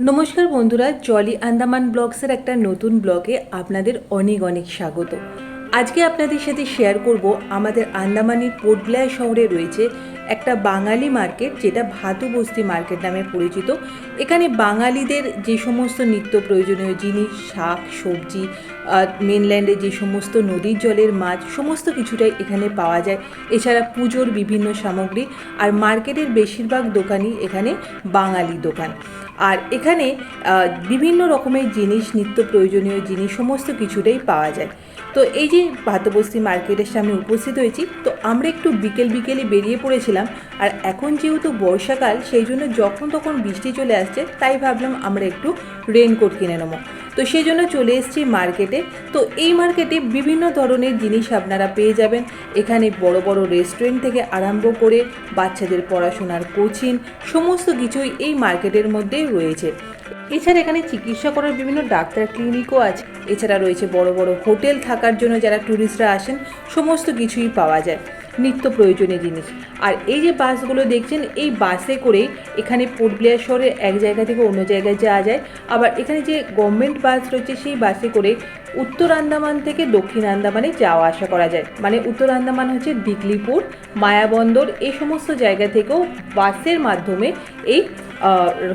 নমস্কার বন্ধুরা জলি আন্দামান ব্লগসের একটা নতুন ব্লগে আপনাদের অনেক অনেক স্বাগত। আজকে আপনাদের সাথে শেয়ার করব আমাদের আন্দামানের পোর্ট শহরে রয়েছে একটা বাঙালি মার্কেট, যেটা ভাতু বস্তি মার্কেট নামে পরিচিত। এখানে বাঙালিদের যে সমস্ত নিত্য প্রয়োজনীয় জিনিস, শাক, সবজি মেনল্যান্ডে যে সমস্ত নদীর জলের মাছ, সমস্ত কিছুটাই এখানে পাওয়া যায়। এছাড়া পুজোর বিভিন্ন সামগ্রী, আর মার্কেটের বেশিরভাগ দোকানই এখানে বাঙালি দোকান। আর এখানে বিভিন্ন রকমের জিনিস, নিত্য প্রয়োজনীয় জিনিস, সমস্ত কিছুটাই পাওয়া যায়। তো এই যে ভাতবস্তি মার্কেটের সামনে উপস্থিত হয়েছি, তো আমরা একটু বিকেল বিকেলে বেরিয়ে পড়েছিলাম। আর এখন যেহেতু বর্ষাকাল, সেই জন্য যখন তখন বৃষ্টি চলে আসছে, তাই ভাবলাম আমরা একটু রেনকোট কিনে নেব। তো সেই জন্য চলে এসেছি মার্কেটে তো এই মার্কেটে বিভিন্ন ধরনের জিনিস আপনারা পেয়ে যাবেন। এখানে বড় বড় রেস্টুরেন্ট থেকে আরম্ভ করে বাচ্চাদের পড়াশোনার কোচিং সমস্ত কিছুই এই মার্কেটের মধ্যেই রয়েছে। এছাড়া এখানে চিকিৎসা করার বিভিন্ন ডাক্তার ক্লিনিকও আছে। এছাড়া রয়েছে বড় বড় হোটেল থাকার জন্য যারা ট্যুরিস্টরা আসেন, সমস্ত কিছুই পাওয়া যায়। নিত্য প্রয়োজনীয় জিনিস। আর এই যে বাসগুলো দেখছেন, এই বাসে করে এখানে পোর্ট ব্লেয়ার শহরে এক জায়গা থেকে অন্য জায়গায় যাওয়া যায়। আবার এখানে যে গভর্নমেন্ট বাস রয়েছে, সেই বাসে করে উত্তর আন্দামান থেকে দক্ষিণ আন্দামানে যাওয়া আসা করা যায়। মানে উত্তর আন্দামান হচ্ছে দিগলিপুর, মায়াবন্দর, এই সমস্ত জায়গা থেকেও বাসের মাধ্যমে এই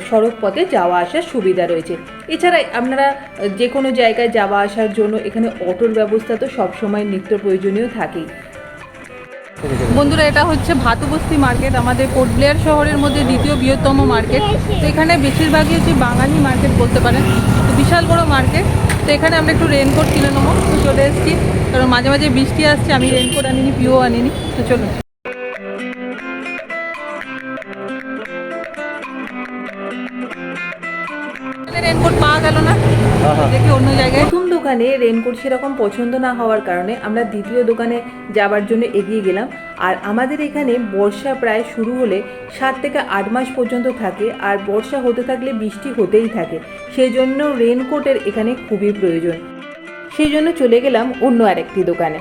সড়ক পথে যাওয়া আসার সুবিধা রয়েছে। এছাড়া আপনারা যে কোনো জায়গায় যাওয়া আসার জন্য এখানে অটোর ব্যবস্থা তো সবসময় নিত্য প্রয়োজনীয় থাকেই। বন্ধুরা এটা হচ্ছে ভাতুবস্তি মার্কেট আমাদের পোর্ট ব্লেয়ার শহরের মধ্যে দ্বিতীয় বৃহত্তম মার্কেট। তো এখানে বেশিরভাগই হচ্ছে বাঙালি মার্কেট বলতে পারেন। তো বিশাল বড় মার্কেট। তো এখানে আমরা একটু রেনকোট কিনে নেব। তো চলে এসেছি। কারণ মাঝে মাঝে বৃষ্টি আসছে আমি রেনকোট আনিনি পিও আনিনি। তো চলুন। রেনকোট পাওয়া গেল না। দেখি অন্য জায়গায়। দোকানে রেনকোট সেরকম পছন্দ না হওয়ার কারণে আমরা দ্বিতীয় দোকানে যাবার জন্য এগিয়ে গেলাম। আর আমাদের এখানে বর্ষা প্রায় শুরু হলে সাত থেকে আট মাস পর্যন্ত থাকে আর বর্ষা হতে থাকলে বৃষ্টি হতেই থাকে। সেই জন্য রেনকোটের এখানে খুবই প্রয়োজন। সেই জন্য চলে গেলাম অন্য আরেকটি দোকানে।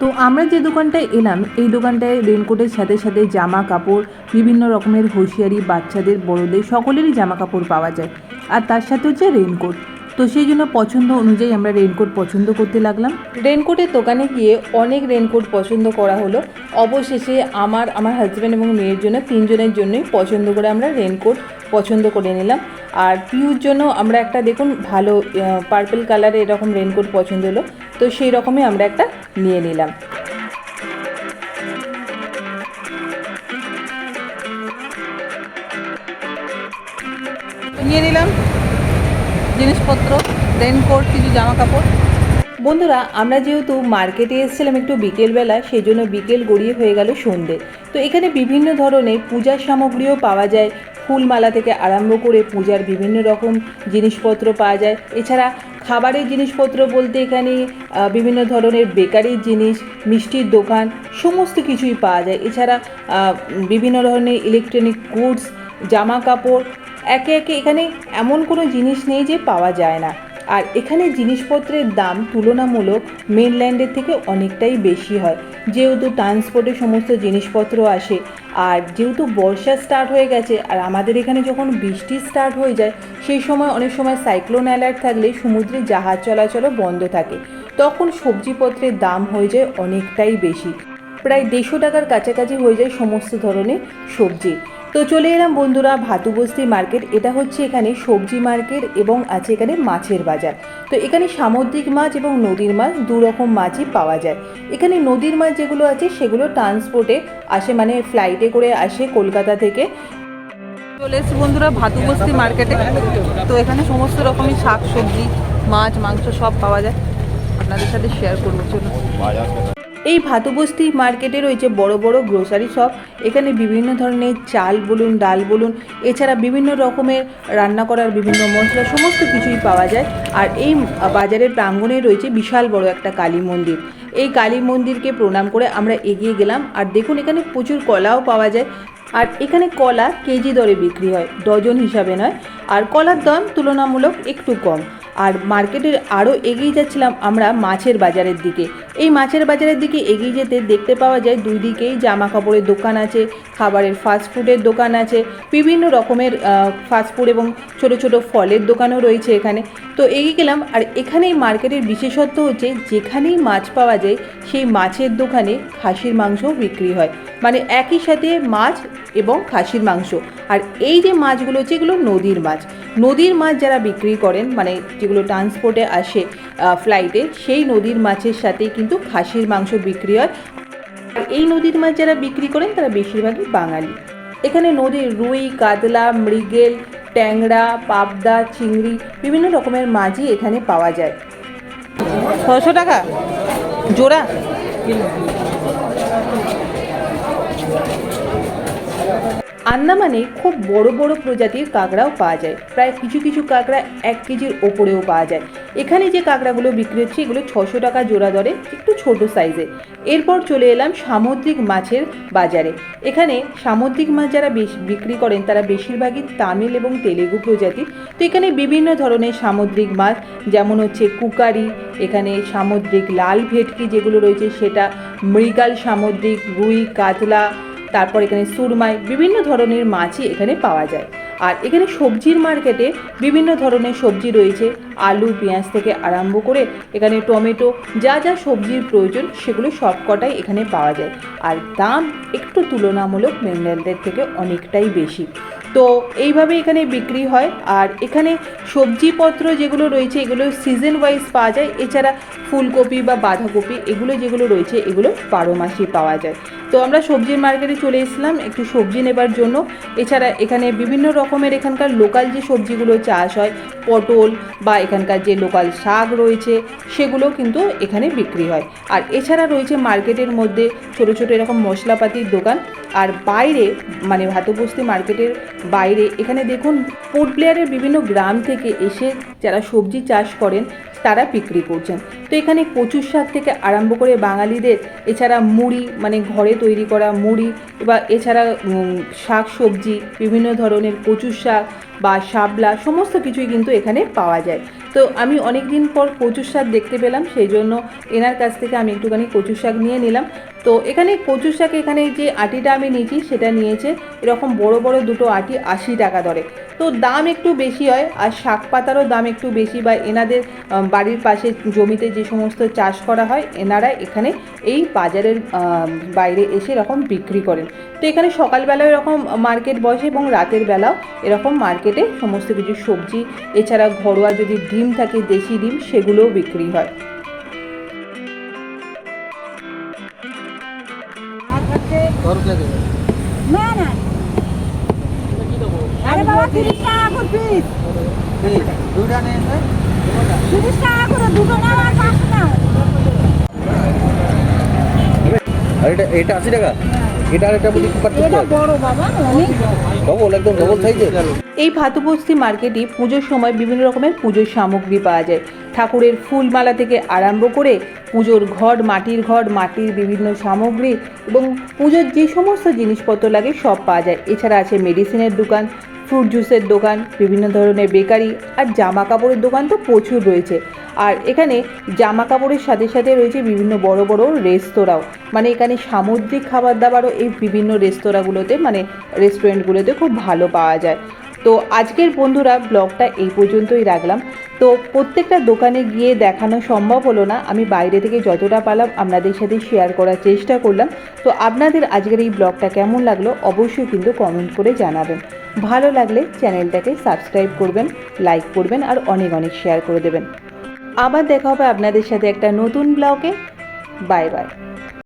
তো আমরা যে দোকানটায় এলাম, এই দোকানটায় রেনকোটের সাথে সাথে জামা কাপড় বিভিন্ন রকমের হুঁশিয়ারি বাচ্চাদের, বড়দের, সকলেরই জামা কাপড় পাওয়া যায়। আর তার সাথে হচ্ছে রেনকোট। তো সেই জন্য পছন্দ অনুযায়ী আমরা রেনকোট পছন্দ করতে লাগলাম। রেনকোটের দোকানে গিয়ে অনেক রেনকোট পছন্দ করা হলো। অবশেষে আমার আমার হাজব্যান্ড এবং মেয়ের জন্য তিনজনের জন্যই পছন্দ করে আমরা রেনকোট পছন্দ করে নিলাম। আর পিউর জন্য আমরা একটা দেখুন ভালো পার্পল কালারের এরকম রেনকোট পছন্দ হলো। তো সেই রকমই আমরা একটা নিয়ে নিলাম। নিয়ে নিলাম। জিনিসপত্র রেনকোট কিছু জামা কাপড় বন্ধুরা, আমরা যেহেতু মার্কেটে এসেছিলাম একটু বিকেলবেলা সেই জন্য বিকেল গড়িয়ে হয়ে গেল সন্ধে। তো এখানে বিভিন্ন ধরনের পূজার সামগ্রীও পাওয়া যায়। ফুলমালা থেকে আরম্ভ করে পূজার বিভিন্ন রকম জিনিসপত্র পাওয়া যায়। এছাড়া খাবারের জিনিসপত্র বলতে এখানে বিভিন্ন ধরনের বেকারির জিনিস, মিষ্টির দোকান, সমস্ত কিছুই পাওয়া যায়। এছাড়া বিভিন্ন ধরনের ইলেকট্রনিক গুডস জামা কাপড় একে একে এখানে এমন কোনো জিনিস নেই যে পাওয়া যায় না। আর এখানে জিনিসপত্রের দাম তুলনামূলক মেনল্যান্ডের থেকে অনেকটাই বেশি হয়। যেহেতু ট্রান্সপোর্টে সমস্ত জিনিসপত্র আসে, আর যেহেতু বর্ষা স্টার্ট হয়ে গেছে, আর আমাদের এখানে যখন বৃষ্টি স্টার্ট হয়ে যায়, সেই সময় অনেক সময় সাইক্লোন অ্যালার্ট থাকলে সমুদ্রে জাহাজ চলাচলও বন্ধ থাকে। তখন সবজিপত্রের দাম হয়ে যায় অনেকটাই বেশি। প্রায় দেড়শো টাকার কাছাকাছি হয়ে যায় সমস্ত ধরনের সবজি। তো চলে এলাম বন্ধুরা ভাতুবস্তি মার্কেট। এটা হচ্ছে এখানে সবজি মার্কেট এবং আছে এখানে মাছের বাজার। তো এখানে সামুদ্রিক মাছ এবং নদীর মাছ দু রকম মাছই পাওয়া যায়। এখানে নদীর মাছ যেগুলো আছে সেগুলো ট্রান্সপোর্টে আসে মানে ফ্লাইটে করে আসে কলকাতা থেকে। চলে এসেছি বন্ধুরা ভাতুবস্তি মার্কেটে। তো এখানে সমস্ত রকমের শাক, সবজি, মাছ, মাংস সব পাওয়া যায়। আপনাদের সাথে শেয়ার করব, চলুন। এই ভাতুবস্তি মার্কেটে রয়েছে বড় বড় গ্রোসারি শপ এখানে বিভিন্ন ধরনের চাল বলুন, ডাল বলুন, এছাড়া বিভিন্ন রকমের রান্না করার বিভিন্ন মশলা, সমস্ত কিছুই পাওয়া যায়। আর এই বাজারের প্রাঙ্গণে রয়েছে বিশাল বড় একটা কালী মন্দির। এই কালী মন্দিরকে প্রণাম করে আমরা এগিয়ে গেলাম। আর দেখুন, এখানে প্রচুর কলাও পাওয়া যায়। আর এখানে কলা কেজি দরে বিক্রি হয়, ডজন হিসাবে নয়। আর কলার দাম তুলনামূলক একটু কম। আর মার্কেটের আরও এগিয়ে যাচ্ছিলাম আমরা মাছের বাজারের দিকে। এই মাছের বাজারের দিকে এগিয়ে যেতে দেখতে পাওয়া যায় দুই দিকেই জামা কাপড়ের দোকান আছে, খাবারের ফাস্ট ফুডের দোকান আছে, বিভিন্ন রকমের ফাস্ট ফুড এবং ছোট ছোট ফলের দোকানও রয়েছে এখানে। তো এগিয়ে গেলাম আর এখানেই মার্কেটের বিশেষত্ব হচ্ছে যেখানেই মাছ পাওয়া যায় সেই মাছের দোকানে খাসির মাংসও বিক্রি হয়। মানে একই সাথে মাছ এবং খাসির মাংস। আর এই যে মাছগুলো হচ্ছে এগুলো নদীর মাছ। নদীর মাছ যারা বিক্রি করেন মানে যেগুলো ট্রান্সপোর্টে আসে ফ্লাইটে সেই নদীর মাছের সাথেই কিন্তু খাসির মাংস বিক্রি হয়। এই নদীর মাছ যারা বিক্রি করেন, তারা বেশিরভাগই বাঙালি। এখানে নদীর রুই, কাতলা, মৃগেল, ট্যাংরা, পাবদা, চিংড়ি বিভিন্ন রকমের মাছই এখানে পাওয়া যায়। ছশো টাকা? জোড়া? আন্দামানে খুব বড় বড় প্রজাতির কাঁকড়াও পাওয়া যায়। প্রায় কিছু কিছু কাঁকড়া এক কেজির ওপরেও পাওয়া যায়। এখানে যে কাঁকড়াগুলো বিক্রি হচ্ছে, এগুলো ছশো টাকা জোড়া দরে, একটু ছোট সাইজে। এরপর চলে এলাম সামুদ্রিক মাছের বাজারে। এখানে সামুদ্রিক মাছ যারা বিক্রি করেন, তারা বেশিরভাগই তামিল এবং তেলেগু প্রজাতির। তো এখানে বিভিন্ন ধরনের সামুদ্রিক মাছ, যেমন হচ্ছে কুকারি, এখানে সামুদ্রিক লাল ভেটকি যেগুলো রয়েছে, সেটা মৃগাল সামুদ্রিক, রুই, কাতলা তারপর এখানে সুরমাই, বিভিন্ন ধরনের মাছই এখানে পাওয়া যায়। আর এখানে সবজির মার্কেটে বিভিন্ন ধরনের সবজি রয়েছে। আলু, পেঁয়াজ থেকে আরম্ভ করে এখানে টমেটো, যা যা সবজির প্রয়োজন সেগুলো সবকটাই এখানে পাওয়া যায়। আর দাম একটু তুলনামূলক মেনল্যান্ডের থেকে অনেকটাই বেশি। তো এইভাবে এখানে বিক্রি হয়। আর এখানে সবজিপত্র যেগুলো রয়েছে, এগুলো সিজন ওয়াইজ পাওয়া যায়। এছাড়া ফুলকপি বা বাঁধাকপি এগুলো যেগুলো রয়েছে, এগুলো বারো মাসই পাওয়া যায়। তো আমরা সবজির মার্কেটে চলে এসেছিলাম একটু সবজি নেবার জন্য। এছাড়া এখানে বিভিন্ন রকমের এখানকার লোকাল যে সবজিগুলো চাষ হয়, পটল বা এখানকার যে লোকাল শাক রয়েছে, সেগুলো কিন্তু এখানে বিক্রি হয়। আর এছাড়া রয়েছে মার্কেটের মধ্যে ছোট ছোট এরকম মশলাপাতির দোকান। আর বাইরে মানে ভাতবস্তি মার্কেটের বাইরে। এখানে দেখুন পোর্ট প্লেয়ারের বিভিন্ন গ্রাম থেকে এসে যারা সবজি চাষ করেন, তারা বিক্রি করছেন। তো এখানে কচুর শাক থেকে আরম্ভ করে বাঙালিদের, এছাড়া মুড়ি মানে ঘরে তৈরি করা মুড়ি, বা এছাড়া শাক সবজি, বিভিন্ন ধরনের কচুর শাক বা শাবলা সমস্ত কিছুই কিন্তু এখানে পাওয়া যায়। তো আমি অনেক দিন পর কচুর শাক দেখতে পেলাম, সেই জন্য এনার কাছ থেকে আমি একটুখানি কচুর শাক নিয়ে নিলাম। তো এখানে কচুর শাক এখানে যে আটিটা আমি নিয়েছি, সেটা নিয়েছে এরকম বড় বড় দুটো আটি আশি টাকা দরে তো দাম একটু বেশি হয় আর শাক পাতারও দাম একটু বেশি বা এনাদের বাড়ির পাশে জমিতে যে সমস্ত চাষ করা হয়, এনারা এখানে এই বাজারের বাইরে এসে এরকম বিক্রি করেন। তো এখানে সকালবেলাও এরকম মার্কেট বসে এবং রাতের বেলাও এরকম মার্কেটে সমস্ত কিছু সবজি এছাড়া ঘরোয়া যদি ডিম থাকে দেশি ডিম সেগুলোও বিক্রি হয়। না না। আরে বাবা তিরিশ টাকা করে পিস তিরিশ। টাকা করে দুটো নাও আর পাঁচশো নাও। আর এটা এটা আশি টাকা? এটা আর একটা বুঝি এটা বড় বাবা অনেক। ডবল একদম ডবল সাইজের এই ভাতুবস্তি মার্কেটে পুজোর সময় বিভিন্ন রকমের পুজোর সামগ্রী পাওয়া যায়। ঠাকুরের ফুলমালা থেকে আরম্ভ করে পুজোর ঘট মাটির ঘট মাটির বিভিন্ন সামগ্রী এবং পুজোর যে সমস্ত জিনিসপত্র লাগে সব পাওয়া যায়। এছাড়া আছে মেডিসিনের দোকান ফ্রুট জুসের দোকান, বিভিন্ন ধরনের বেকারি আর জামা কাপড়ের দোকান তো প্রচুর রয়েছে। আর এখানে জামা কাপড়ের সাথে সাথে রয়েছে বিভিন্ন বড় বড় রেস্তোরাঁও। মানে এখানে সামুদ্রিক খাবার দাবারও এই বিভিন্ন রেস্তোরাঁগুলোতে মানে রেস্টুরেন্টগুলোতে খুব ভালো পাওয়া যায়। তো আজকের বন্ধুরা ব্লগটা এই পর্যন্তই রাখলাম। তো প্রত্যেকটা দোকানে গিয়ে দেখানো সম্ভব হলো না। আমি বাইরে থেকে যতটা পারলাম আপনাদের সাথে শেয়ার করার চেষ্টা করলাম। তো আপনাদের আজকের এই ব্লগটা কেমন লাগল অবশ্যই কিন্তু কমেন্ট করে জানাবেন। ভালো লাগলে চ্যানেলটাকে সাবস্ক্রাইব করবেন লাইক করবেন আর অনেক অনেক শেয়ার করে দেবেন। আবার দেখা হবে আপনাদের সাথে একটা নতুন ব্লগে। Bye bye